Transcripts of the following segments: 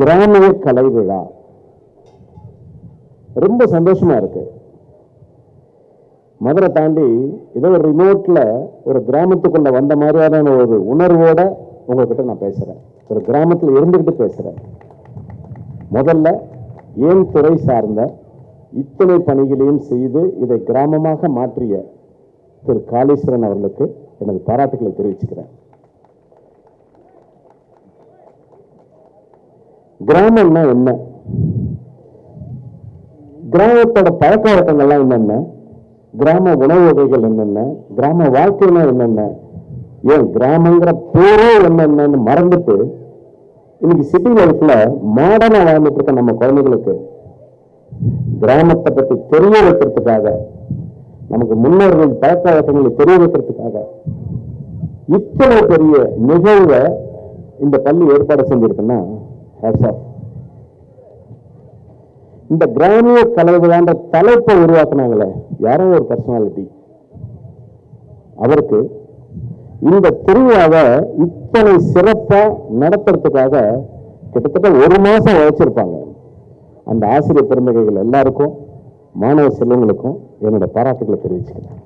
கிராமிய கலை விழா. ரொம்ப சந்தோஷமா இருக்கு. மதுரை தாண்டி ஏதோ ஒரு ரிமோட்ல ஒரு கிராமத்துக்குள்ள வந்த மாதிரியான ஒரு உணர்வோட உங்ககிட்ட நான் பேசுறேன். ஒரு கிராமத்தில் இருந்துகிட்டு பேசுறேன். முதல்ல ஏன் துறை சார்ந்த இத்தனை பணிகளையும் செய்து இதை கிராமமாக மாற்றிய திரு காளீஸ்வரன் அவர்களுக்கு எனது பாராட்டுகளை தெரிவிச்சுக்கிறேன். கிராமம்னா என்ன? கிராமத்தோட பழக்க வழக்கங்கள்லாம் என்னென்ன? கிராம உணவு வகைகள் என்னென்ன? கிராம வாழ்க்கைனா என்னென்ன? ஏன் கிராமங்கிற பேரே என்னென்னு மறந்துட்டு இன்னைக்கு சிட்டி லைஃப்ல மாடர்னா வாழ்ந்துட்டு இருக்க நம்ம குழந்தைகளுக்கு கிராமத்தை பத்தி தெரிய வைக்கிறதுக்காக நமக்கு முன்னோர்கள் பழக்க வழக்கங்களை தெரிய வைக்கிறதுக்காக இத்தனை பெரிய நிகழ்வை இந்த பள்ளி ஏற்பாடு செஞ்சிருக்குன்னா ஹேட்ஸ் இந்த கிராமிய கலை தலைப்பை உருவாக்குனாங்களே யாரோ ஒரு பர்சனாலிட்டி அவருக்கு இந்த திருவிழாவை இத்தனை சிறப்பா நடத்துறதுக்காக கிட்டத்தட்ட ஒரு மாசம் உழைச்சிருப்பாங்க. அந்த ஆசிரியர் பெருந்தகைகள் எல்லாருக்கும் மாணவ செல்வங்களுக்கும் என்னோட பாராட்டுகளை தெரிவிச்சுக்கிறேன்.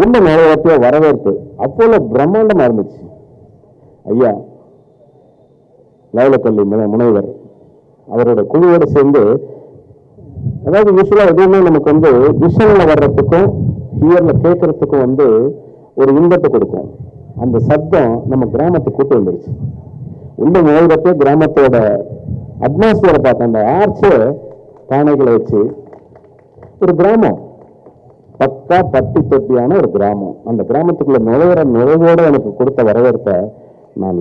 உள்ள நிறைய வரவேற்பு அப்போல பிரம்மாண்டமா இருந்துச்சு. ஐயா லவலப்பள்ளி முனைவர். அவரோட குழுவோடு சேர்ந்து அதாவது யூஸ்வலாக எதுவுமே நமக்கு வந்து விஷயங்கள வர்றதுக்கும் ஹியரில் கேட்கறதுக்கும் வந்து ஒரு இன்பத்தை கொடுக்கும். அந்த சத்தம் நம்ம கிராமத்தை கூட்டு வந்துருச்சு. உள்ள நுழைகிறப்ப கிராமத்தோட அட்மாஸ்பியரை பார்த்த அந்த ஆர்ச்சு பானைகளை வச்சு ஒரு கிராமம். பக்கா பட்டி தொட்டியான ஒரு கிராமம். அந்த கிராமத்துக்குள்ள நுழையிற நுழைவோடு எனக்கு கொடுத்த வரவேற்பை நான்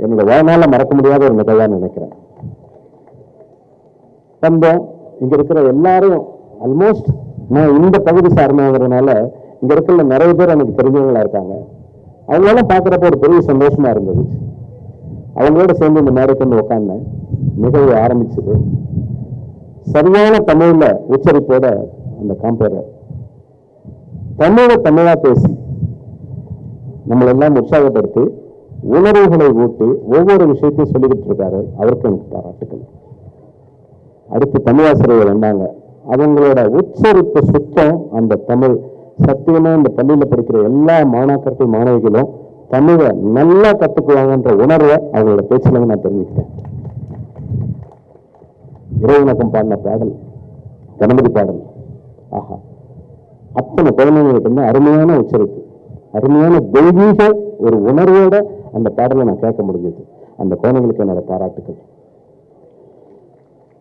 என்னோட வாழ்நாளில் மறக்க முடியாத ஒரு நிகழ்வாக நினைக்கிறேன். வந்தோம் இங்கே இருக்கிற எல்லாரும் ஆல்மோஸ்ட் நான் இந்த பகுதி சார்ந்தவங்கிறதுனால இங்கே இருக்கிற நிறைய பேர் எனக்கு தெரிஞ்சவங்களா இருக்காங்க. அவங்களெல்லாம் பார்க்குறப்ப ஒரு பெரிய சந்தோஷமா இருந்தது. அவங்களோட சேர்ந்து இந்த மேடைக்கு வந்து உட்காந்தேன் நிகழ்வு ஆரம்பிச்சது. சரியான தமிழ்ல உச்சரிப்போட அந்த காம்பேரர் தமிழை தமிழா பேசி நம்மளெல்லாம் உற்சாகப்படுத்தி உணர்வுகளை ஊட்டி ஒவ்வொரு விஷயத்தையும் சொல்லிக்கிட்டு இருக்காரு அவருக்கு எனக்கு பாராட்டுக்கள். அடுத்து தமிழாசிரியர் வந்தாங்க. அவங்களோட உச்சரிப்பு சுத்தம் அந்த தமிழ் சத்தியமா இந்த பள்ளியில படிக்கிற எல்லா மாணாக்கர்கள் மாணவிகளும் தமிழை நல்லா கத்துக்குவாங்கன்ற உணர்வை அவங்களோட பேச்சுல நான் தெரிஞ்சுக்கிட்டேன். இறைவணக்கம் பாடின பாடல் கணபதி பாடல். ஆஹா. அத்தனை குழந்தைங்களுக்கு வந்து அருமையான உச்சரிப்பு. அருமையான தெய்வீக ஒரு உணர்வோட அந்த பாடலை நான் கேட்க முடிஞ்சது. அந்த குழந்தைங்களுக்கு என்னோட பாராட்டுக்கள்.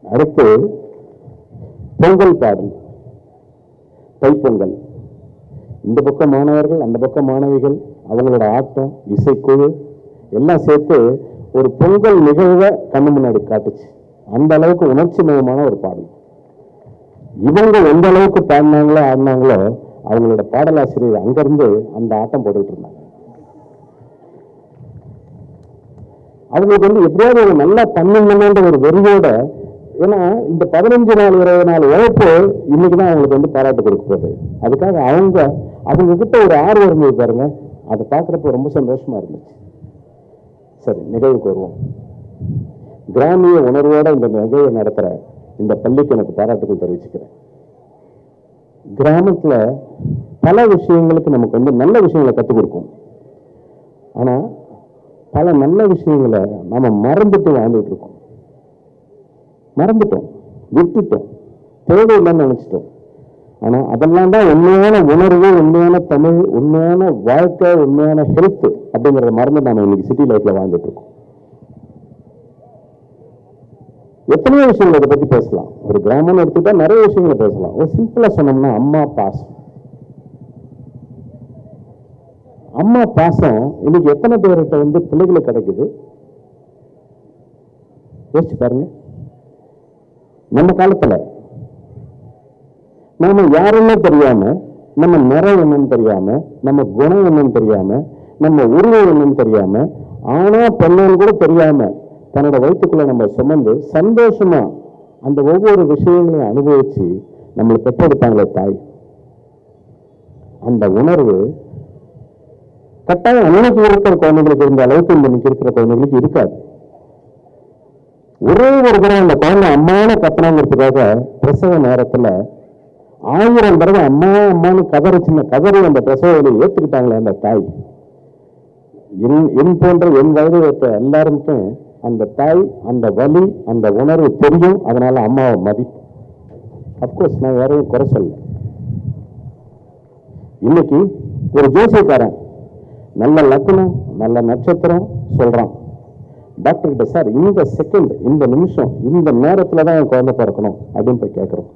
அடுத்து பொங்கல் பாடல். தைப்பொங்கல். இந்த பக்கம் மாணவர்கள் அந்த பக்கம் மாணவிகள் அவங்களோட ஆட்டம் இசைக்குழு எல்லாம் சேர்த்து ஒரு பொங்கல் நிகழ்வை கண்ணு முன்னாடி காட்டுச்சு. அந்த அளவுக்கு உணர்ச்சி மயமான ஒரு பாடல். இவங்க எந்த அளவுக்கு பாடினாங்களோ ஆடினாங்களோ அவங்களோட பாடலாசிரியர் அங்கிருந்து அந்த ஆட்டம் போட்டுட்டு இருந்தாங்க. அவங்களுக்கு வந்து எப்படியாவது ஒரு நல்லா பண்ணணுன்ற ஒரு வெறியோட ஏன்னா இந்த பதினஞ்சு நாள் இருபது நாள் உழைப்பு இன்னைக்கு தான் அவங்களுக்கு வந்து பாராட்டு கொடுக்குறது அதுக்காக அவங்க அவங்க கிட்ட ஒரு ஆர்வம் இருந்தது பாருங்க. அதை பார்க்குறப்ப ரொம்ப சந்தோஷமா இருந்துச்சு. சரி நிகழ்வுக்கு வருவோம். கிராமிய உணர்வோட இந்த நிகழ்வை நடத்துற இந்த பள்ளிக்கு எனக்கு பாராட்டுகள் தெரிவிச்சுக்கிறேன். கிராமத்துல பல விஷயங்களுக்கு நமக்கு வந்து நல்ல விஷயங்களை கற்றுக் கொடுக்கும். ஆனா பல நல்ல விஷயங்களை நாம மறந்துட்டு வாழ்ந்துட்டு இருக்கோம். மறந்துட்டோம். விட்டுட்டோம். தேவையில்லைன்னு நினைச்சிட்டோம். ஆனா அதெல்லாம் தான் உண்மையான உணர்வு உண்மையான தமிழ் உண்மையான வாழ்க்கை உண்மையான ஹெல்த் அப்படிங்கிறத மறந்து நாம் இன்னைக்கு சிட்டி லைஃப்ல வாழ்ந்துட்டு இருக்கோம். எத்தனையோ விஷயங்கள் இதை பற்றி பேசலாம். ஒரு கிராமம்னு எடுத்துட்டா நிறைய விஷயங்களை பேசலாம். ஒரு சிம்பிளாக சொன்னோம்னா அம்மா பாசம். அம்மா பாசம் இன்னைக்கு எத்தனை பேர்கிட்ட வந்து பிள்ளைகளுக்கு கிடைக்குது? யோசிச்சு பாருங்க. நம்ம காலத்துல நம்ம யாருன்னு தெரியாம நம்ம நிறம் என்னன்னு தெரியாம நம்ம குணம் என்னன்னு தெரியாம நம்ம உருவம் என்னன்னு தெரியாம ஆனா பெண்ணுன்னு கூட தெரியாம தன்னோட வயிற்றுக்குள்ள நம்ம சுமந்து சந்தோஷமா அந்த ஒவ்வொரு விஷயங்களையும் அனுபவிச்சு நம்மளை பெற்றெடுத்தாங்களே தாய். அந்த உணர்வு கட்டாயம் அன்னைக்கு இருக்கிற குழந்தைகளுக்கு இருந்த அளவுக்கு இன்னைக்கு இருக்கிற குழந்தைகளுக்கு இருக்காது. ஒரே ஒரு தடவை அந்த குழந்தை அம்மான கத்தனாங்கிறதுக்காக பிரசவ நேரத்துல ஆயிரம் தடவை அம்மா அம்மான்னு சின்ன கதறி அந்த பிரசவ வழியை ஏத்துக்கிட்டாங்களே அந்த தாய். என் என் போன்ற என் வயது வைத்த எல்லாருக்கும் அந்த தாய் அந்த வலி அந்த உணர்வு தெரியும் அதனால அம்மாவை மதிப்பு. அப்கோர்ஸ் நான் யாரையும் குறை சொல்ல இன்னைக்கு ஒரு ஜோசியக்காரன் நல்ல லக்னம் நல்ல நட்சத்திரம் சொல்றான். டாக்டர் கிட்ட சார் இந்த செகண்ட் இந்த நிமிஷம் இந்த நேரத்தில் தான் என் குழந்தை பிறக்கணும் அப்படின்னு போய் கேட்குறோம்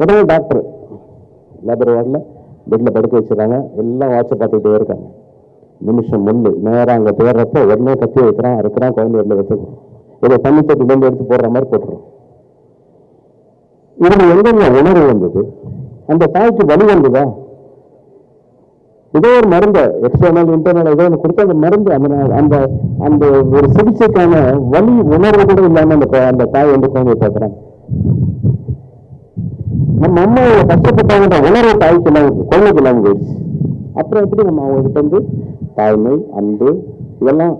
உடனே டாக்டர் லேபர் வார்டில் பெட்டில் படுக்க வச்சுருக்காங்க எல்லாம் வாட்சை பார்த்துக்கிட்டே இருக்காங்க. நிமிஷம் முள்ளு. நேரம் அங்கே தேடுறப்போ உடனே கத்தி வைக்கிறான் இருக்கிறான் குழந்தை வெளில வச்சுக்கிறோம் இதை தண்ணி தொட்டிலேருந்து எடுத்து போடுற மாதிரி போட்டுரும். இதுல எங்கெங்க உணர்வு வந்தது? அந்த தாய்க்கு வலி வந்ததா? ஏதோ ஒரு மருந்து எக்ஸ்டர்னல் இன்டர்னல் ஏதோ ஒன்று கொடுத்து அந்த மருந்து அந்த அந்த அந்த ஒரு சிகிச்சைக்கான வலி உணர்வு கூட இல்லாம அந்த அந்த தாய் வந்து குழந்தைய பார்க்குறாங்க நம்ம அம்மா கஷ்டப்பட்டவங்க உணர்வு தாய்க்கு இல்லாமல் குழந்தைக்கு இல்லாமல் போயிடுச்சு. அப்புறம் எப்படி நம்ம அவங்க கிட்ட தாய்மை அன்பு இதெல்லாம்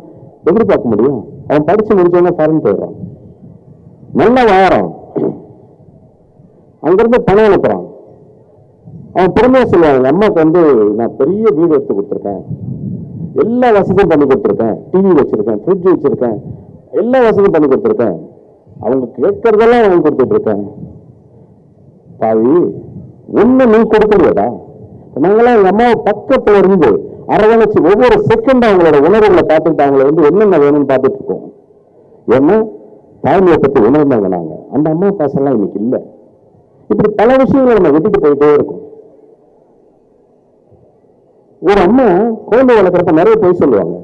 எதிர்பார்க்க முடியும்? அவன் படிச்சு முடிச்சவங்க ஃபாரின் போயிடுறான். நல்லா வாழறான் அங்கிருந்து பணம் அனுப்புறான். அவன் பெருமையா சொல்லுவான் எங்க அம்மாவுக்கு வந்து நான் பெரிய வீடு எடுத்து கொடுத்துருக்கேன். எல்லா வசதியும் பண்ணி கொடுத்துருக்கேன். டிவி வச்சிருக்கேன் ஃப்ரிட்ஜ் வச்சிருக்கேன். எல்லா வசதியும் பண்ணி கொடுத்துருக்கேன். அவங்க கேட்கறதெல்லாம் வாங்கி கொடுத்துட்டு இருக்கேன். பாவி ஒண்ணு நீ கொடுக்கலையடா. நாங்களாம் எங்க அம்மாவை பக்கத்துல இருந்து அரவணைச்சு ஒவ்வொரு செகண்ட் அவங்களோட உணர்வுகளை பார்த்துட்டு அவங்கள வந்து என்னென்ன வேணும்னு பார்த்துட்டு இருக்கோம். ஏன்னா தாய்மையை பற்றி உணர்ந்தவங்க நாங்கள் அந்த அம்மா பாசெல்லாம் இன்னைக்கு இல்லை. இப்படி பல விஷயங்களை நம்ம விட்டுட்டு போயிட்டே இருக்கும். ஒரு அம்மா குழந்தை வளர்க்குறப்ப நிறைய போய் சொல்லுவாங்க.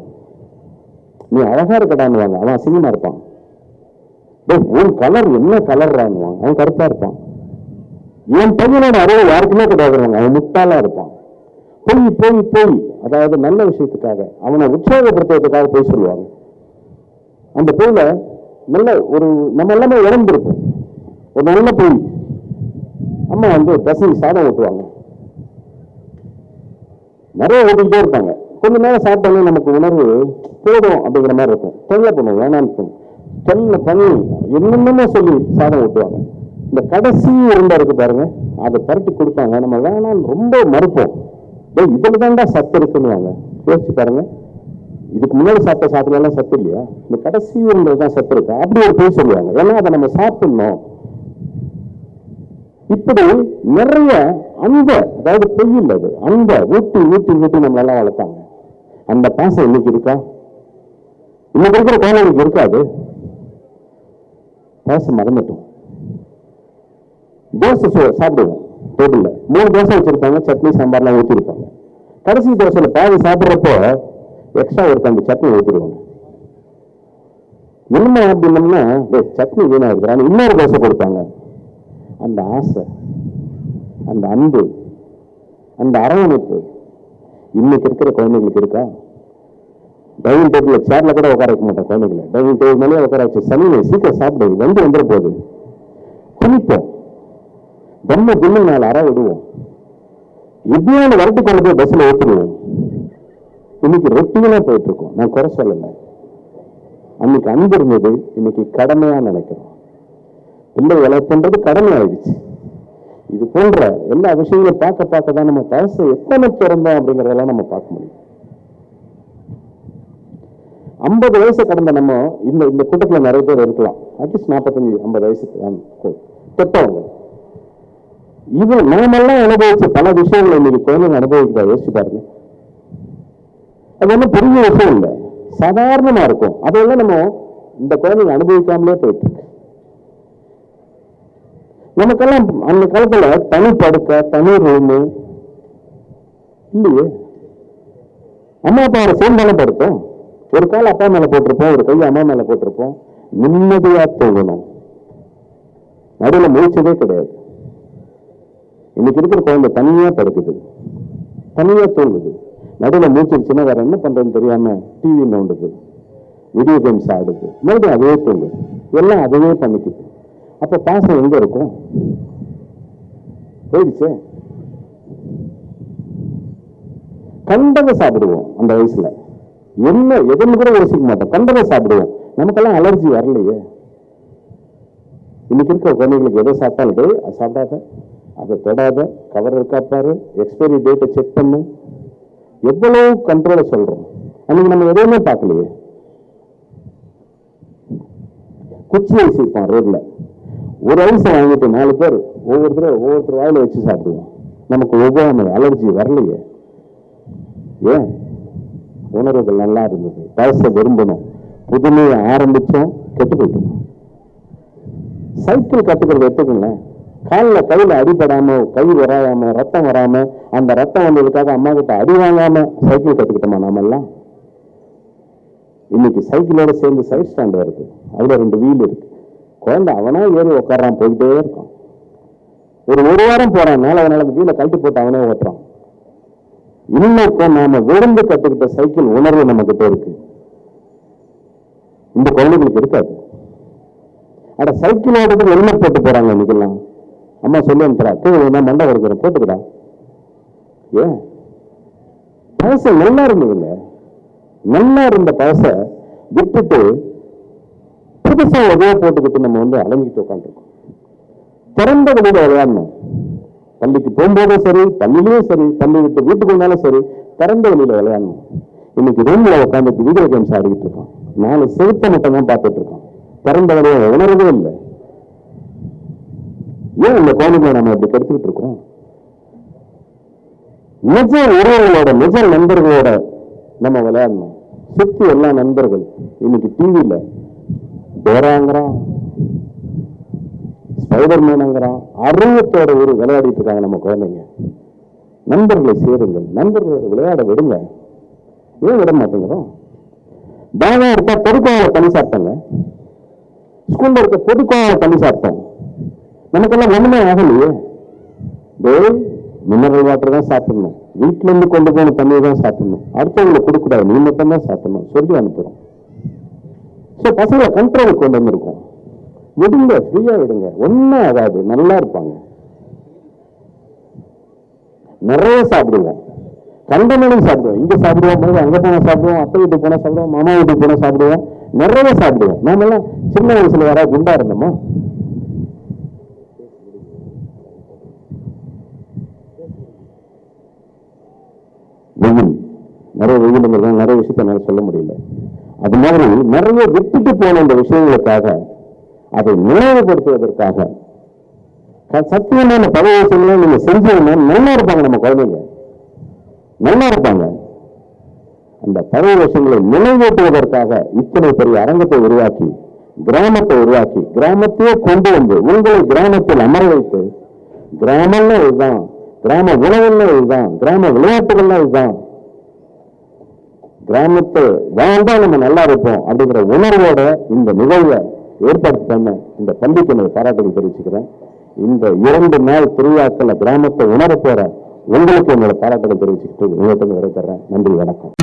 நீ அழகா இருக்கடான்னுவாங்க. அவன் அசிங்கமா இருப்பான். உன் கலர் என்ன கலர்றான்னுவான் அவன் கருப்பா இருப்பான். என் பையனோட அறிவு யாருக்குமே கிடையாதுவாங்க அவன் முட்டாளா இருப்பான். போய் போய் போய். அதாவது நல்ல விஷயத்துக்காக. அவனை உற்சாகப்படுத்துவதற்காக போய் சொல்லுவாங்க. அந்த பொய்ல நல்ல ஒரு நம்ம எல்லாமே இழந்திருப்போம். ஒரு நல்ல பொய் அம்மா வந்து பசங்க சாதம் ஊட்டுவாங்க. நிறைய ஊட்டிக்கிட்டே இருப்பாங்க. கொஞ்ச நேரம் சாப்பிட்டாலே நமக்கு உணர்வு போதும் அப்படிங்கிற மாதிரி இருக்கும். தொல்லை பண்ணுவோம் வேணான்னு தோணும். தொல்லை பண்ணி என்னென்னமோ சொல்லி சாதம் ஊட்டுவாங்க. இந்த கடைசி உருண்டை இருக்கு பாருங்க. அதை பரட்டி கொடுப்பாங்க நம்ம வேணாம்னு ரொம்ப மறுப்போம். இதுல தான்டா சத்து இருக்குன்னுவாங்க. யோசிச்சு பாருங்க. இதுக்கு முன்னாடி சாப்பிட்ட சாப்பிடலாம் சத்து இல்லையா? இந்த கடைசி உருண்டை தான் சத்து இருக்கு? அப்படி ஒரு பேர் சொல்லுவாங்க. ஏன்னா அதை நம்ம சாப்பிடணும். இப்படி நிறைய அந்த அதாவது பொய் இல்ல அது. அந்த ஊட்டி ஊட்டி ஊட்டி நம்மளெல்லாம் வளர்த்தாங்க. அந்த பாசம் இன்னைக்கு இருக்கா? இன்னைக்கு இருக்கிற குழந்தைங்களுக்கு இருக்காது பாசம் மறந்துட்டோம். தோசை சோ- சாப்பிடுவோம். டேபிள்ல மூணு தோசை வச்சிருப்பாங்க சட்னி சாம்பார்லாம் ஊற்றிருப்பாங்க கடைசி தோசையில் பாதி சாப்பிட்றப்போ எக்ஸ்ட்ரா ஒரு அந்த சட்னி ஊற்றிடுவாங்க என்ன அப்படின்னம்னா டேய், சட்னி வீணா இருக்கிறான்னு இன்னொரு தோசை கொடுப்பாங்க. அந்த ஆசை அந்த அன்பு அந்த அரவணைப்பு இன்னைக்கு இருக்கிற குழந்தைங்களுக்கு இருக்கா? டைனிங் டேபிள் சேர்ல கூட உட்கார வைக்க மாட்டேன் குழந்தைங்களை டைனிங் டேபிள் மேலே உட்கார வச்சு சனி சீக்கிரம் சாப்பிடுவது வந்து வந்துட போகுது. குளிப்போம் பொம்மை ஜிம்மு நாலு அற விடுவோம். எப்படியான வரட்டு கொண்டு போய் பஸ்ல ஏற்றிடுவோம் இன்னைக்கு ரொட்டீனா போயிட்டு இருக்கோம். நான் குறை சொல்லலை. அன்னைக்கு அன்பு இருந்தது இன்னைக்கு கடமையா நினைக்கிறோம். பிள்ளை வளர்ப்புன்றது கடமை ஆயிடுச்சு. இது போன்ற எல்லா விஷயங்களும் பார்க்க பார்க்க தான் நம்ம பழசை எத்தனை திறந்தோம் அப்படிங்கிறதெல்லாம் நம்ம பார்க்க முடியும். ஐம்பது வயசு கடந்த நம்ம இந்த இந்த கூட்டத்துல நிறைய பேர் இருக்கலாம். அட்லீஸ்ட் நாற்பத்தஞ்சு ஐம்பது வயசுக்கு தொட்டவங்க இவன் நாமெல்லாம் அனுபவிச்ச பல விஷயங்களை இன்னைக்கு குழந்தைங்க அனுபவிக்கிறா யோசிச்சு பாருங்க. அது ஒன்றும் பெரிய விஷயம் இல்லை. சாதாரணமா இருக்கும். அதெல்லாம் நம்ம இந்த குழந்தைங்க அனுபவிக்காமலே போயிட்டு இருக்கு. நமக்கெல்லாம் அந்த காலத்துல தனி படுக்க தனி ரூமு இல்லையே. அம்மா அப்பாவோட சேர்ந்தாலும் படுத்தோம். ஒரு கால் அப்பா மேல போட்டிருப்போம் ஒரு கை அம்மா மேல போட்டிருப்போம். நிம்மதியா தூங்கணும். நடுவுல முழிச்சதே கிடையாது. இன்னைக்கு இருக்கிற குழந்தை தனியா படுக்குது. தனியா தூங்குது. நடுவில் மூச்சிருச்சுன்னா வேற என்ன பண்றதுன்னு தெரியாம டிவி நோண்டுது. வீடியோ கேம்ஸ் ஆடுது. மறுபடியும் அதுவே தூங்குது எல்லாம் அதுவே பண்ணிக்குது. அப்ப பாசம் எங்க இருக்கும்? போயிடுச்சு. கண்டதை சாப்பிடுவோம் அந்த வயசுல. என்ன எதுன்னு கூட யோசிக்க மாட்டோம். கண்டதை சாப்பிடுவோம். நமக்கெல்லாம் அலர்ஜி வரலையே. இன்னைக்கு இருக்க குழந்தைங்களுக்கு எதை சாப்பிட்டாலும் சாப்பிடாத. அதை தொடாத கவர் இருக்கா பாரு எக்ஸ்பைரி டேட்டை செக் பண்ணு. எவ்வளவு கண்ட்ரோலை சொல்கிறோம் அன்றைக்கி நம்ம எதுவுமே பார்க்கலையே. குச்சி வச்சிருப்போம் ரோட்டில் ஒரு ஐஸை வாங்கிட்டு நாலு பேர் ஒவ்வொருத்தரும் ஒவ்வொருத்தர் வாயில் வச்சு சாப்பிடுவோம். நமக்கு ஒவ்வாமை அலர்ஜி வரலையே. ஏன்? உணர்வுகள் நல்லா இருந்தது. பழச விரும்பணும். புதுமையை ஆரம்பித்தோம் கெட்டு போயிட்டோம். சைக்கிள் கற்றுக்கிறது எடுத்துக்கங்களேன். காலில் கையில் அடிபடாம கை வராமல் ரத்தம் வராம அந்த ரத்தம் வந்ததுக்காக அம்மா கிட்ட அடி வாங்காம சைக்கிள் கத்துக்கிட்டோமா நாமெல்லாம்? இன்னைக்கு சைக்கிளோட சேர்ந்து சைட் ஸ்டாண்ட் வருது அதுல ரெண்டு வீல் இருக்கு. குழந்தை அவனா ஏறி உட்காரான் போயிட்டே இருக்கான். ஒரு ஒரு வாரம் போறான் மேல அவனால அந்த வீலை கழட்டி போட்டு அவனே ஓட்டுறான். இன்னும் நாம விழுந்து கத்துக்கிட்ட சைக்கிள் உணர்வு நம்ம கிட்ட இருக்கு. இந்த குழந்தைகளுக்கு இருக்காது. அட சைக்கிள் ஓட்டுறது ஹெல்மெட் போட்டு போறாங்க இன்னைக்கெல்லாம். அம்மா சொல்லி அனுப்புறா. கீழே நான் மண்டை கொடுக்குறேன் போட்டுக்கடா. ஏன்? பழச நல்லா இருந்ததுங்க நல்லா இருந்த பழச விட்டுட்டு புதுசா உதவ போட்டுக்கிட்டு நம்ம வந்து அலைஞ்சிட்டு உட்காந்துருக்கோம் திறந்த வெளியில விளையாடணும். பள்ளிக்கு போகும்போதும் சரி பள்ளியிலையும் சரி பள்ளி விட்டு வீட்டுக்கு வந்தாலும் சரி திறந்த வெளியில விளையாடணும். இன்னைக்கு ரூம்ல உட்காந்துட்டு வீடியோ கேம்ஸ் ஆடிக்கிட்டு இருக்கோம். நாலு செலுத்த மட்டும் தான் பார்த்துட்டு இருக்கோம். திறந்த வெளியை உணரவே இல்லை. ஏன் இந்த குழந்தைகளை நம்ம இப்படி கெடுத்துக்கிட்டு இருக்கோம்? நிஜ உறவுகளோட நிஜ நண்பர்களோட நம்ம விளையாடணும். சுத்தி எல்லா நண்பர்கள் இன்னைக்கு டிவியில டோராங்கிறான் ஸ்பைடர் மேனுங்கிறான் அருவத்தோட ஒரு விளையாடிட்டு இருக்காங்க நம்ம குழந்தைங்க. நண்பர்களை சேருங்கள் நண்பர்களை விளையாட விடுங்க. ஏன் விட மாட்டேங்கிறோம்? தானா இருக்க பொதுக்கோவை பண்ணி சாப்பிட்டாங்க. ஸ்கூல்ல இருக்க பொதுக்கோவை தனி சாப்பிட்டோம் நமக்கெல்லாம் ஒண்ணுமே ஆகலையே. டேய் மினரல் வாட்டர் தான் சாப்பிடணும். வீட்டுல இருந்து கொண்டு போன தண்ணியை தான் சாப்பிடணும். அடுத்தவங்களுக்கு கொடுக்கூடாது நீ மட்டும் தான் சாப்பிடணும். சொல்லி அனுப்புறோம். ஸோ பசங்களை கண்ட்ரோலுக்கு கொண்டு வந்திருக்கோம். விடுங்க ஃப்ரீயா விடுங்க. ஒன்றும் ஆகாது. நல்லா இருப்பாங்க. நிறைய சாப்பிடுவோம். கண்டமேலும் சாப்பிடுவோம். இங்க சாப்பிடுவோம் அங்க போனா சாப்பிடுவோம் அத்தை வீட்டுக்கு போனா சாப்பிடுவோம் மாமா வீட்டுக்கு போனா சாப்பிடுவோம். நிறைய சாப்பிடுவோம். நாமெல்லாம் சின்ன வயசுல யாராவது குண்டா இருந்தோமா? வெயில் நிறைய வெயிலுங்கிறது நிறைய விஷயத்த என்னால் சொல்ல முடியல. அது மாதிரி நிறைய விட்டுட்டு போன இந்த விஷயங்களுக்காக அதை நினைவுபடுத்துவதற்காக க- சத்தியமான பல விஷயங்களை நீங்க செஞ்சீங்கன்னா நல்லா இருப்பாங்க நம்ம குழந்தைங்க. நல்லா இருப்பாங்க. அந்த பழைய விஷயங்களை நினைவூட்டுவதற்காக இத்தனை பெரிய அரங்கத்தை உருவாக்கி கிராமத்தை உருவாக்கி கிராமத்தையே கொண்டு வந்து உங்களை கிராமத்தில் அமர வைத்து கிராமம்னா இதுதான். கிராம உணவுன்னா இதுதான். கிராம விளையாட்டுகள்லாம் இதுதான். கிராமத்தை வாழ்ந்தா நம்ம நல்லா இருப்போம் அப்படிங்கிற உணர்வோட இந்த நிகழ்வை ஏற்பாடு பண்ண இந்த பள்ளிக்கு என்னோட பாராட்டுகள் தெரிவிச்சுக்கிறேன். இந்த இரண்டு நாள் திருவிழாக்கள் கிராமத்தை உணர போற உங்களுக்கு என்னோட பாராட்டுகள் தெரிவிச்சுக்கிட்டு உங்கள்கிட்ட விடைபெறேன். நன்றி வணக்கம்.